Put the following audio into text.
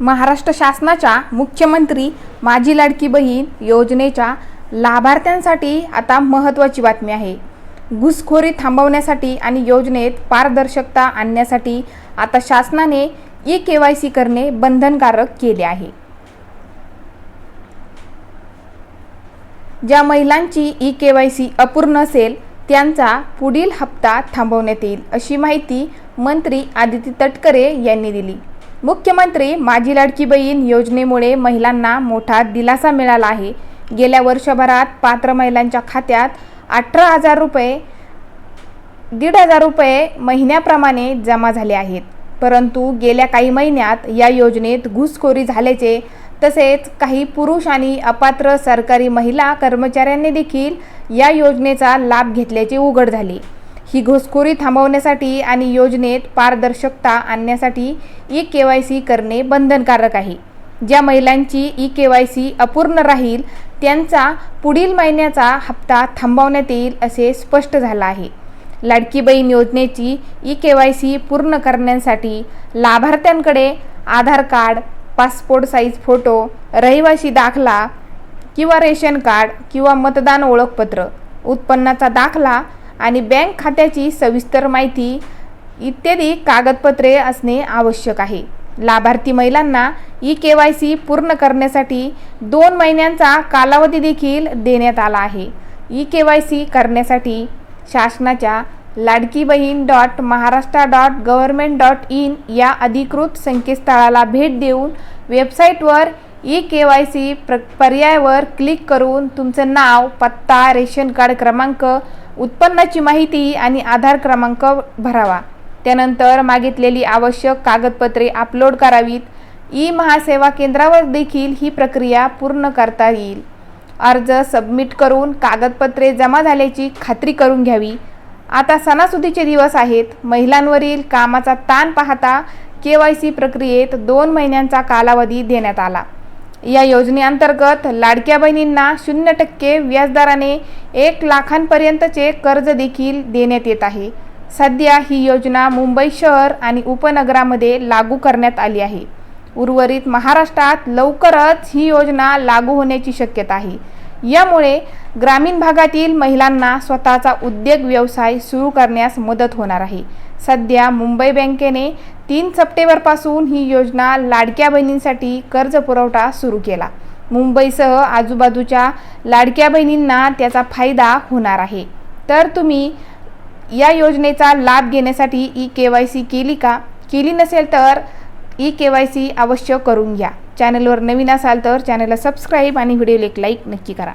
महाराष्ट्र शासनाच्या मुख्यमंत्री माझी लाडकी बहीण योजनेच्या लाभार्थ्यांसाठी आता महत्त्वाची बातमी आहे. घुसखोरी थांबवण्यासाठी आणि योजनेत पारदर्शकता आणण्यासाठी आता शासनाने ई के वाय सी करणे बंधनकारक केले आहे. ज्या महिलांची ई के वाय सी अपूर्ण असेल त्यांचा पुढील हप्ता थांबवण्यात येईल अशी माहिती मंत्री आदिती तटकरे यांनी दिली. मुख्यमंत्री माझी लाडकी बहीण योजनेमुळे महिलांना मोठा दिलासा मिळाला आहे. गेल्या वर्षभरात पात्र महिलांच्या खात्यात अठरा हजार रुपये दीड हजार रुपये महिन्याप्रमाणे जमा झाले आहेत. परंतु गेल्या काही महिन्यात या योजनेत घुसखोरी झाल्याचे तसेच काही पुरुष आणि अपात्र सरकारी महिला कर्मचाऱ्यांनी देखील या योजनेचा लाभ घेतल्याचे उघड झाले. ही घुसखोरी थांबवण्यासाठी आणि योजनेत पारदर्शकता आणण्यासाठी ई के वाय सी करणे बंधनकारक आहे. ज्या महिलांची ई के वाय सी अपूर्ण राहील त्यांचा पुढील महिन्याचा हप्ता थांबवण्यात येईल असे स्पष्ट झालं आहे. लाडकी बहीण योजनेची ई के वाय सी पूर्ण करण्यासाठी लाभार्थ्यांकडे Aadhaar card passport size photo रहिवासी दाखला किंवा रेशन कार्ड किंवा मतदान ओळखपत्र उत्पन्नाचा दाखला आणि बँक खात्याची सविस्तर माहिती इत्यादी कागदपत्रे असणे आवश्यक आहे. लाभार्थी महिलांना ई के वाय सी पूर्ण करण्यासाठी दोन महिन्यांचा कालावधी देखील देण्यात आला आहे. ई के वाय सी करण्यासाठी शासनाच्या Ladki Bahin dot Maharashtra dot government dot in या अधिकृत संकेतस्थळाला भेट देऊन वेबसाईटवर ई के वाय सी प्र पर्यायावर क्लिक करून तुमचं नाव पत्ता रेशन कार्ड क्रमांक उत्पन्नाची माहिती आणि आधार क्रमांक भरावा. त्यानंतर मागितलेली आवश्यक कागदपत्रे अपलोड करावीत. ई महासेवा केंद्रावर देखील ही प्रक्रिया पूर्ण करता येईल. अर्ज सबमिट करून कागदपत्रे जमा झाल्याची खात्री करून घ्यावी. आता सणासुदीचे दिवस आहेत. महिलांवरील कामाचा ताण पाहता के वाय सी प्रक्रियेत दोन महिन्यांचा कालावधी देण्यात आला. या योजनेअंतर्गत लाडक्या बहिणींना शून्य टक्के व्याजदराने एक लाखांपर्यंतचे कर्ज देखील देण्यात येत आहे. सध्या ही योजना मुंबई शहर आणि उपनगरामध्ये लागू करण्यात आली आहे. उर्वरित महाराष्ट्रात लवकरच ही योजना लागू होण्याची शक्यता आहे. यामुळे ग्रामीण भागातील महिलांना स्वतःचा उद्योग व्यवसाय सुरू करण्यास मदत होणार आहे. सध्या मुंबई बँकेने तीन सप्टेंबरपासून ही योजना लाडक्या बहिणींसाठी कर्ज पुरवठा सुरू केला. मुंबईसह आजूबाजूच्या लाडक्या बहिणींना त्याचा फायदा होणार आहे. तर तुम्ही या योजनेचा लाभ घेण्यासाठी ई के वाय सी केली का? केली नसेल तर ई के वाय सी अवश्य करून घ्या. चॅनलवर नवीन असाल तर चॅनलला सबस्क्राईब आणि व्हिडिओला एक लाईक नक्की करा.